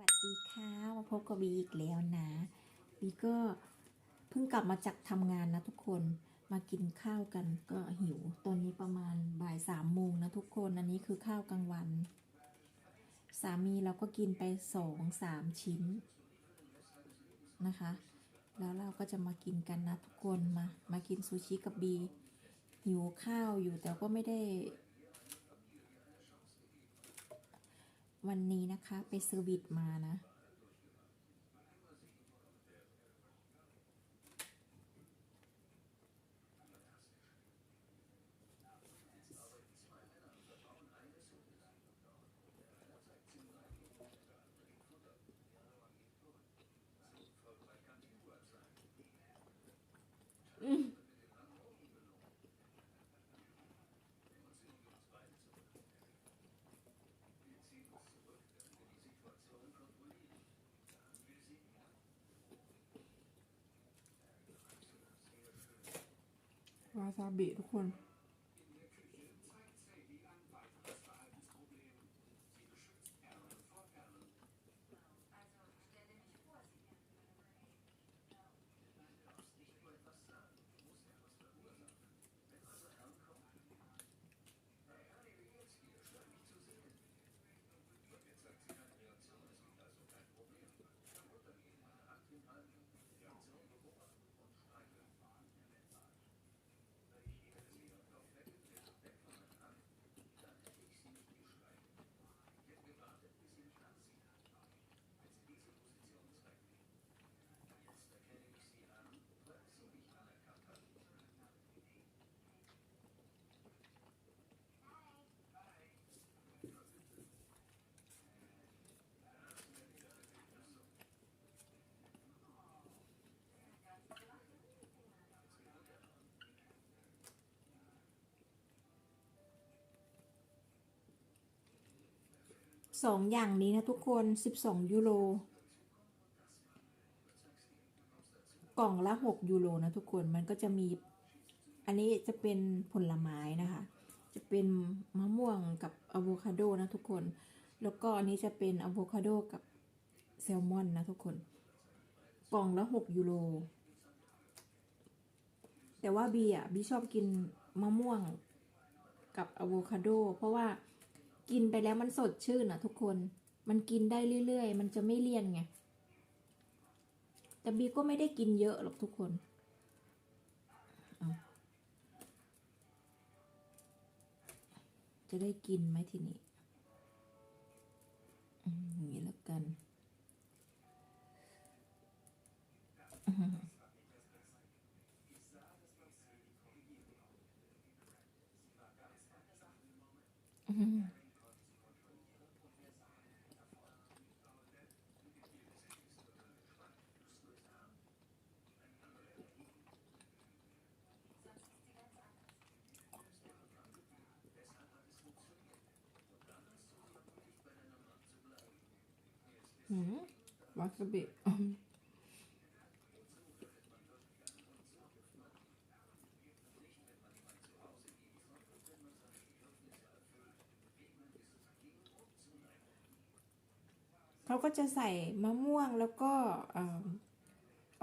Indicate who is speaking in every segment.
Speaker 1: วัสดีค่ะมาพบกับบีอีกแล้วนะบีก็เพิ่งกลับมาจากทำงานนะทุกคนมากินข้าวกันก็หิว ตอนนี้ประมาณบ่ายสามโมงนะทุกคนอันนี้คือข้าวกลางวัน สามีเราก็กินไปสองสามชิ้นนะคะ แล้วเราก็จะมากินกันนะทุกคนมามากินซูชิกับบีหิวข้าวอยู่แต่ก็ไม่ได้ วันนี้นะคะไปเซอร์วิสมานะ วาซาบิทุกคน สองอย่างนี้นะทุกคนสิบสองยูโร กล่องละหกยูโรนะทุกคน มันก็จะมี อันนี้จะเป็นผลไม้นะคะ จะเป็นมะม่วงกับอะโวคาโดนะทุกคน แล้วก็อันนี้จะเป็นอะโวคาโดกับแซลมอนนะทุกคน กล่องละหกยูโร แต่ว่าบีอะบีชอบกินมะม่วงกับอะโวคาโด เพราะว่า กินไปแล้วมันสดชื่นอะ ทุกคน มันกินได้เรื่อยๆ มันจะไม่เลี่ยนไง แต่บีก็ไม่ได้กินเยอะหรอกทุกคน จะได้กินไหมทีนี้อย่างนี้แล้วกันอื้อหืออื้อหืออืม วาซาบิอืมเขาก็จะใส่มะม่วงแล้วก็อะ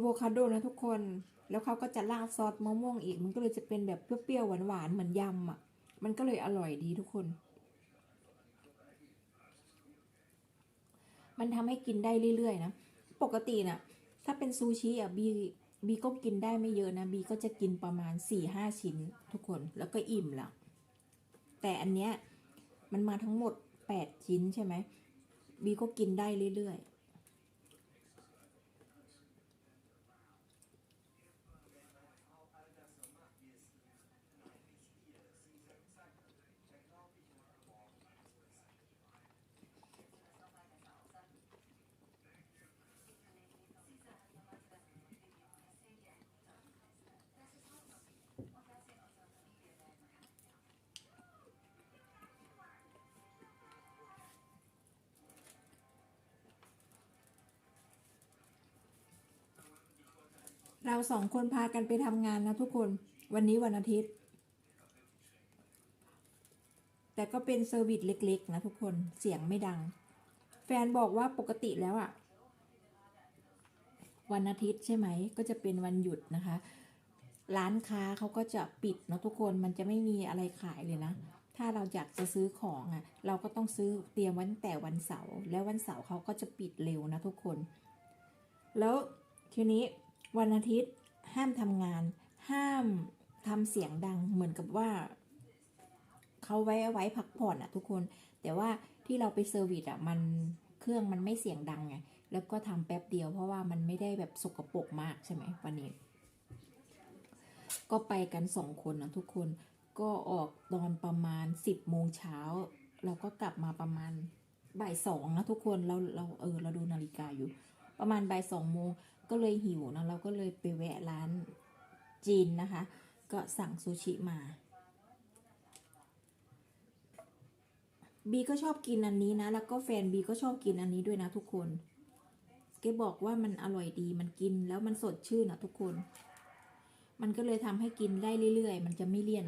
Speaker 1: โวคาโดนะทุกคน แล้วเขาก็จะราดซอสมะม่วงอีก มันก็เลยจะเป็นแบบเปรี้ยวๆหวานๆเหมือนยำอะ มันก็เลยอร่อยดีทุกคน มันทำให้กินได้เรื่อยๆนะปกติน่ะถ้าเป็นซูชิอะบีบีก็กินได้ไม่เยอะนะบีก็จะกินประมาณสี่ห้าชิ้นทุกคนแล้วก็อิ่มละแต่อันเนี้ยมันมาทั้งหมดแปดชิ้นใช่ไหมบีก็กินได้เรื่อยๆ เราสองคนพากันไปทำงานนะทุกคน วันนี้วันอาทิตย์ แต่ก็เป็นเซอร์วิสเล็กๆ นะทุกคน เสียงไม่ดัง แฟนบอกว่าปกติแล้วอะวันอาทิตย์ใช่ไหม ก็จะเป็นวันหยุดนะคะ ร้านค้าเขาก็จะปิดนะทุกคน มันจะไม่มีอะไรขายเลยนะ ถ้าเราอยากจะซื้อของอะเราก็ต้องซื้อเตรียมว้ตั้งแต่วันเสาร์ แล้ววันเสาร์เขาก็จะปิดเร็วนะทุกคน แล้วทีนี้ วันอาทิตย์ห้ามทำงาน ห้ามทำเสียงดังเหมือนกับว่าเขาไว้ไว้พักผ่อนอะทุกคน แต่ว่าที่เราไปเซอร์วิสอะมันเครื่องมันไม่เสียงดังไงแล้วก็ทำแป๊บเดียวเพราะว่ามันไม่ได้แบบสกปรกมากใช่ไหมวันนี้ ก็ไปกันสองคนนะทุกคนก็ออกตอนประมาณสิบโมงเช้าเราก็กลับมาประมาณบ่ายสองนะทุกคนเราเราเออเราดูนาฬิกาอยู่ ประมาณบ่ายสองโมง ก็เลยหิวนะเราก็เลยไปแวะร้านจีนนะคะ ก็สั่งซูชิมา บีก็ชอบกินอันนี้นะ แล้วก็แฟนบีก็ชอบกินอันนี้ด้วยนะทุกคนแกบอกว่ามันอร่อยดีมันกินแล้วมันสดชื่นนะทุกคน มันก็เลยทำให้กินได้เรื่อยๆ มันจะไม่เลี่ยน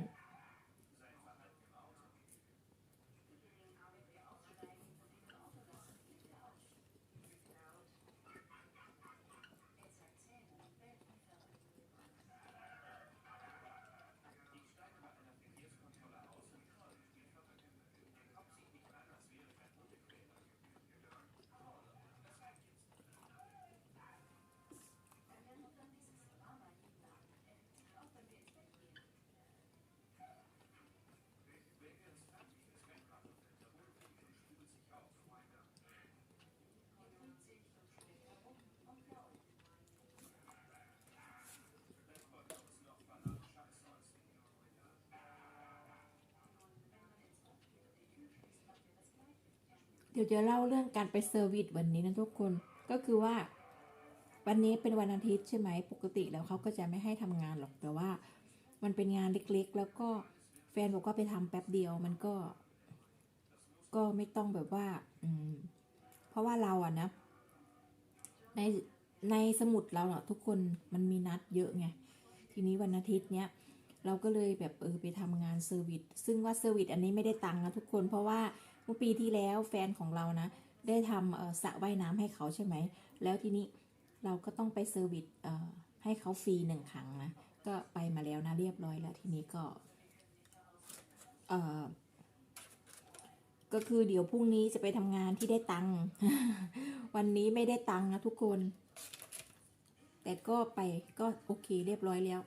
Speaker 1: เดี๋ยวจะเล่าเรื่องการไปเซอร์วิสวันนี้นะทุกคนก็คือว่า วันนี้เป็นวันอาทิตย์ใช่ไหมปกติแล้วเขาก็จะไม่ให้ทำงานหรอกแต่ว่า มันเป็นงานเล็กๆ แล้วก็แฟนบอกว่าไปทำแป๊บเดียวมันก็ ก็ไม่ต้องแบบว่า อืม เพราะว่าเราอะนะ ในในสมุดเราเนาะทุกคนมันมีนัดเยอะไงทีนี้วันอาทิตย์เนี้ยเราก็เลยแบบเออไปทำงานเซอร์วิสซึ่งว่าเซอร์วิสอันนี้ไม่ได้ตังค์นะทุกคนเพราะว่า เมื่อปีที่แล้วแฟนของเรานะ ได้ทำสระว่ายน้ำให้เขาใช่ไหม แล้วทีนี้เราก็ต้องไปเซอร์วิสให้เขาฟรีหนึ่งครั้งนะ ก็ไปมาแล้วนะเรียบร้อยแล้วทีนี้ก็เอ่อก็คือเดี๋ยวพรุ่งนี้จะไปทำงานที่ได้ตังค์วันนี้ไม่ได้ตังค์นะทุกคน แต่ก็ไปก็โอเคเรียบร้อยแล้ว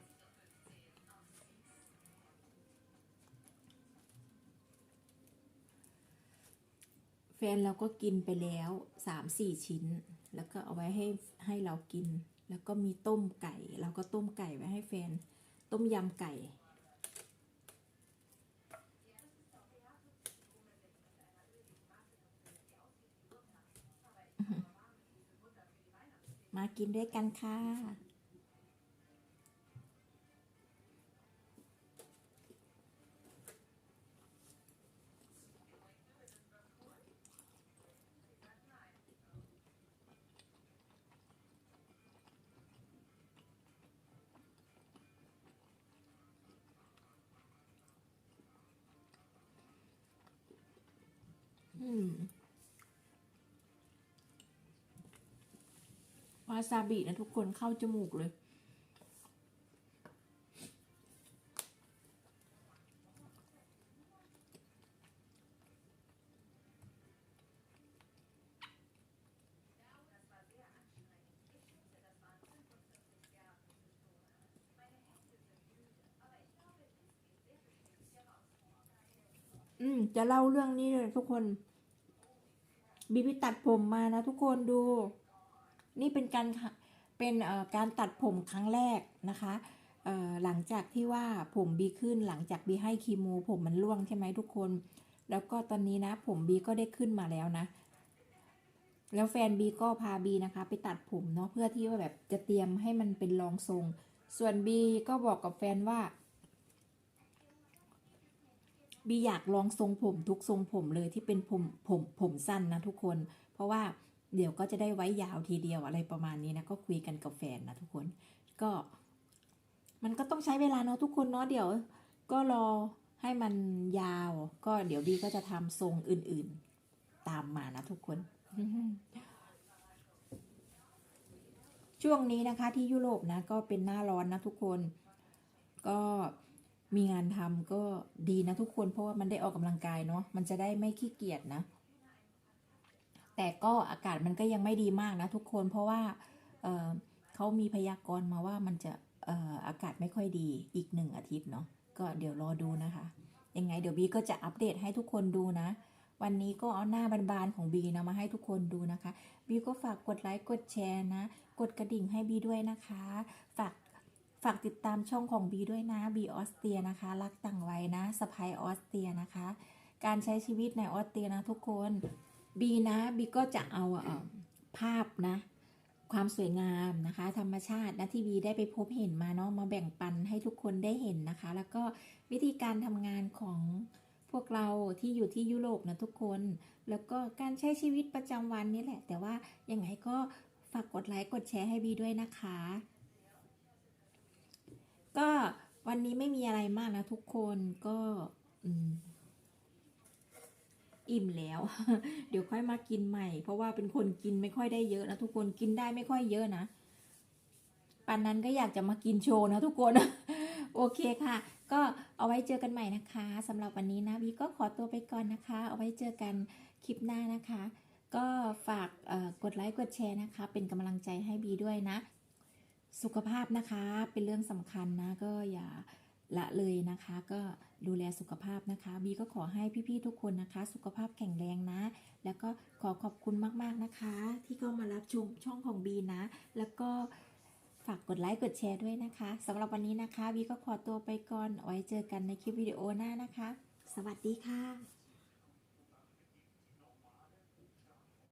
Speaker 1: แฟนเราก็กินไปแล้วสามสี่ชิ้น แล้วก็เอาไว้ให้ให้เรากิน แล้วก็มีต้มไก่ เราก็ต้มไก่ไว้ให้แฟน ต้มยำไก่มากินด้วยกันค่ะ วาซาบินะทุกคนเข้าจมูกเลย อืม จะเล่าเรื่องนี้เลยทุกคน บีบีตัดผมมานะทุกคนดู นี่เป็นการเป็นเอ่อการตัดผมครั้งแรกนะคะหลังจากที่ว่าผมบีขึ้นหลังจากบีให้คีโมผมมันร่วงใช่ไหมทุกคน แล้วก็ตอนนี้นะ ผมบีก็ได้ขึ้นมาแล้วนะ แล้วแฟนบีก็พาบีนะคะ ไปตัดผมเนาะเพื่อที่ว่าแบบจะเตรียมให้มันเป็นรองทรง ส่วนบีก็บอกกับแฟนว่า บีอยากลองทรงผมทุกทรงผมเลยที่เป็นผมผมผมสั้นนะทุกคน เพราะว่าเดี๋ยวก็จะได้ไว้ยาวทีเดียวอะไรประมาณนี้นะก็คุยกันกับแฟนนะทุกคน ก็ มันก็ต้องใช้เวลาเนาะทุกคนเนาะเดี๋ยว ก็รอให้มันยาว ก็เดี๋ยวบีก็จะทำทรงอื่นๆ ตามมานะทุกคน ช่วงนี้นะคะที่ยุโรปนะ ก็เป็นหน้าร้อนนะทุกคน ก็ มีงานทำก็ดีนะทุกคนเพราะว่ามันได้ออกกำลังกายเนาะมันจะได้ไม่ขี้เกียจนะ แต่ก็อากาศมันก็ยังไม่ดีมากนะทุกคนเพราะว่าเเขามีพยากรณ์มาว่ามันจะออากาศไม่ค่อยดีอีกหนึ่งอาทิตย์เนาะก็เดี๋ยวรอดูนะคะ ยังไงเดี๋ยวบีก็จะอัปเดตให้ทุกคนดูนะ วันนี้ก็เอาหน้าบานๆของบีนะมาให้ทุกคนดูนะคะบีก็ฝากกดไลค์กดแชร์นะ กดกระดิ่งให้บีด้วยนะคะ ฝากากติดตามช่องของบีด้วยนะบีออสเตรียนะคะ รักต่างวัยนะสไปออสเตรียนะคะ การใช้ชีวิตในออสเตรียนะทุกคนบีนะบีก็จะเอาภาพนะ ความสวยงามนะคะ ธรรมชาตินะที่บีได้ไปพบเห็นมาเนาะมาแบ่งปันให้ทุกคนได้เห็นนะคะ แล้วก็วิธีการทำงานของพวกเราที่อยู่ที่ยุโรปนะทุกคน แล้วก็การใช้ชีวิตประจำวันนี่แหละ แต่ว่ายังไงก็ฝากกดไลค์กดแชร์ให้บีด้วยนะคะ ก็วันนี้ไม่มีอะไรมากนะทุกคนก็อิ่มแล้ว เดี๋ยวค่อยมากินใหม่ เพราะว่าเป็นคนกินไม่ค่อยได้เยอะนะทุกคนกินได้ไม่ค่อยเยอะนะปันนั้นก็อยากจะมากินโชว์นะทุกคนโอเคค่ะ ก็เอาไว้เจอกันใหม่นะคะสำหรับวันนี้นะวีก็ขอตัวไปก่อนนะคะ เอาไว้เจอกันคลิปหน้านะคะ ก็ฝากกดไลค์กดแชร์นะคะ เป็นกำลังใจให้บีด้วยนะ สุขภาพนะคะเป็นเรื่องสำคัญนะก็อย่าละเลยนะคะ ก็ดูแลสุขภาพนะคะบีก็ขอให้พี่ๆทุกคนนะคะ สุขภาพแข็งแรงนะ แล้วก็ขอขอบคุณมากๆนะคะ ที่เข้ามารับชมช่องของบีนะ แล้วก็ฝากกดไลค์กดแชร์ด้วยนะคะสำหรับวันนี้นะคะบีก็ขอตัวไปก่อนไว้เจอกันในคลิปวิดีโอหน้านะคะ สวัสดีค่ะ